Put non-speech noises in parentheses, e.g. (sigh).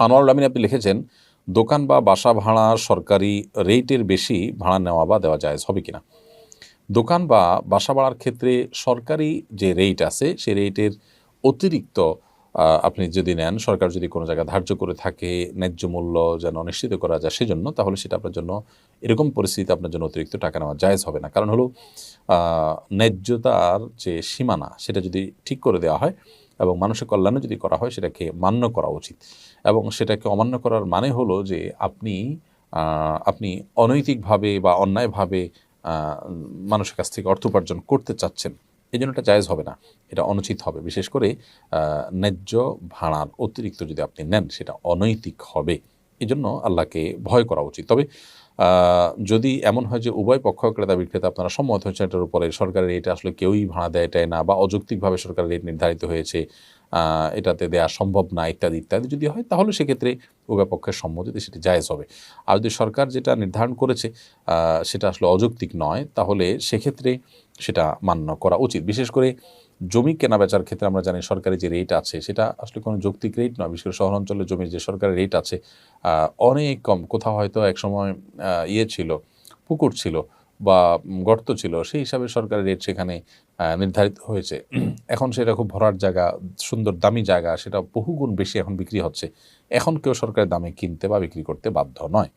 আনোয়ারুল আমিন, আপনি লিখেছেন, দোকান বা বাসা ভাড়া সরকারি রেটের বেশি ভাড়া নেওয়া বা দেওয়া যায় হবে কিনা? দোকান বা বাসা ভাড়ার ক্ষেত্রে সরকারি যে রেট আছে, সেই রেটের অতিরিক্ত আপনি যদি নেন, সরকার যদি কোনো জায়গা ধার্য করে থাকে, ন্যায্য মূল্য যেন নিশ্চিত করা যায় সেজন্য, তাহলে সেটা আপনার জন্য এরকম পরিস্থিতিতে আপনার জন্য অতিরিক্ত টাকা নেওয়া জায়জ হবে না। কারণ হলো ন্যায্যতার যে সীমানা, সেটা যদি ঠিক করে দেওয়া হয় এবং মানুষের কল্যাণে যদি করা হয়, সেটাকে মান্য করা উচিত। এবং সেটাকে অমান্য করার মানে হলো যে আপনি আপনি অনৈতিকভাবে বা অন্যায়ভাবে মানুষের কাছ থেকে অর্থ উপার্জন করতে চাচ্ছেন। এই জন্য এটা জায়জ হবে না, এটা অনুচিত হবে। বিশেষ করে ন্যায্য ভাড়ার অতিরিক্ত যদি আপনি নেন, সেটা অনৈতিক হবে। এই জন্য আল্লাহকে ভয় করা উচিত। তবে যদি এমন হয় যে উভয় পক্ষ ক্রেতা বিক্রেতা আপনারা সম্মত হয়েছেন এটার উপরে, সরকারের রেট আসলে কেউই ভাড়া দেয় এটাই না বা অযৌক্তিকভাবে সরকারের রেট নির্ধারিত হয়েছে এটাতে দেওয়া সম্ভব না, ইত্যাদি ইত্যাদি যদি হয় তাহলে সেক্ষেত্রে উভয় পক্ষের সম্মতিতে সেটি জায়েজ হবে। আর যদি সরকার যেটা নির্ধারণ করেছে সেটা আসলে অযৌক্তিক নয়, তাহলে সেক্ষেত্রে সেটা মান্য করা উচিত। বিশেষ করে জমি কেনা বেচার ক্ষেত্রে আমরা জানি সরকারি যে রেট আছে, সেটা আসলে কোনো যৌক্তিক রেট নয়। বিশেষ করে শহর অঞ্চলে জমির যে সরকারি রেট আছে অনেক কম। কোথাও হয়তো একসময় ইয়ে ছিল, পুকুর ছিল বা গর্ত ছিল, সেই হিসাবে সরকারি রেট সেখানে নির্ধারিত হয়েছে। (clears throat) এখন সেটা খুব ভরার জায়গা, সুন্দর দামি জায়গা, সেটা বহুগুণ বেশি এখন বিক্রি হচ্ছে। এখন কেউ সরকারের দামে কিনতে বা বিক্রি করতে বাধ্য নয়।